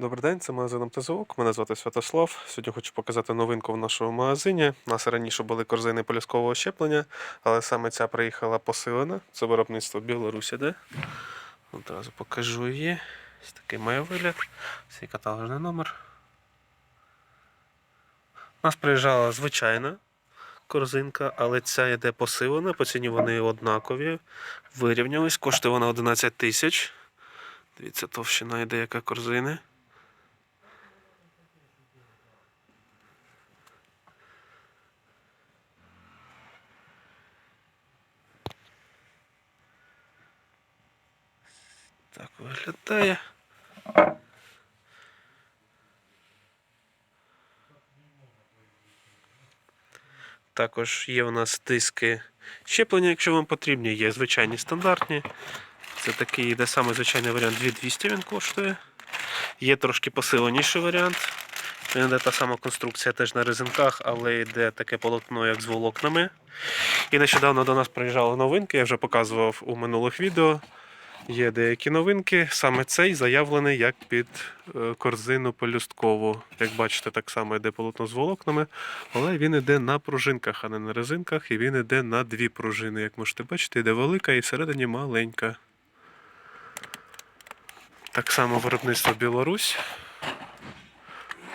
Добрий день, це магазин МТЗОК. Мене звати Святослав. Сьогодні хочу показати новинку в нашому магазині. У нас раніше були корзини поліскового щеплення, але саме ця приїхала посилена. Це виробництво Білорусі, де? Одразу покажу її. Ось такий має вигляд. Свій каталожний номер. У нас приїжджала звичайна корзинка, але ця йде посилена. По ціні вони однакові. Вирівнялись. Коштує вона 11 тисяч. Дивіться, товщина йде яка корзини. Виглядає. Також є у нас диски щеплення, якщо вам потрібні, є звичайні стандартні. Це такий йде саме звичайний варіант 2200 він коштує. Є трошки посиленіший варіант. Він йде та сама конструкція теж на резинках, але йде таке полотно, як з волокнами. І нещодавно до нас приїжджали новинки, я вже показував у минулих відео. Є деякі новинки. Саме цей заявлений як під е, корзину полюсткову. Як бачите, так само йде полотно з волокнами, але він йде на пружинках, а не на резинках, і він йде на дві пружини. Як можете бачити, йде велика і всередині маленька. Так само виробництво Білорусь.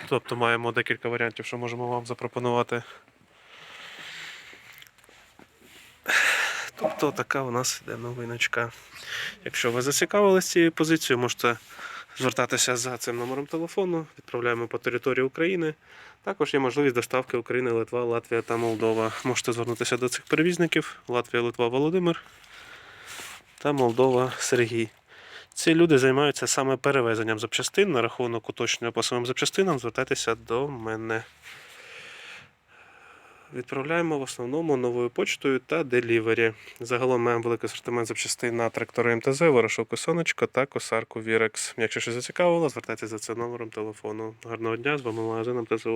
Тобто маємо декілька варіантів, що можемо вам запропонувати. Тобто така у нас йде новиночка. Якщо ви зацікавилися цією позицією, можете звертатися за цим номером телефону. Відправляємо по території України. Також є можливість доставки України, Литва, Латвія та Молдова. Можете звернутися до цих перевізників: Латвія, Литва, Володимир та Молдова Сергій. Ці люди займаються саме перевезенням запчастин на рахунок уточнення по самим запчастинам. Звертайтеся до мене. Відправляємо в основному новою почтою та делівері. Загалом маємо великий асортимент запчастин на трактори МТЗ, ворошилку сонечко та косарку Вірекс. Якщо щось зацікавило, звертайтеся за цим номером телефону. Гарного дня, з вами магазин МТЗ.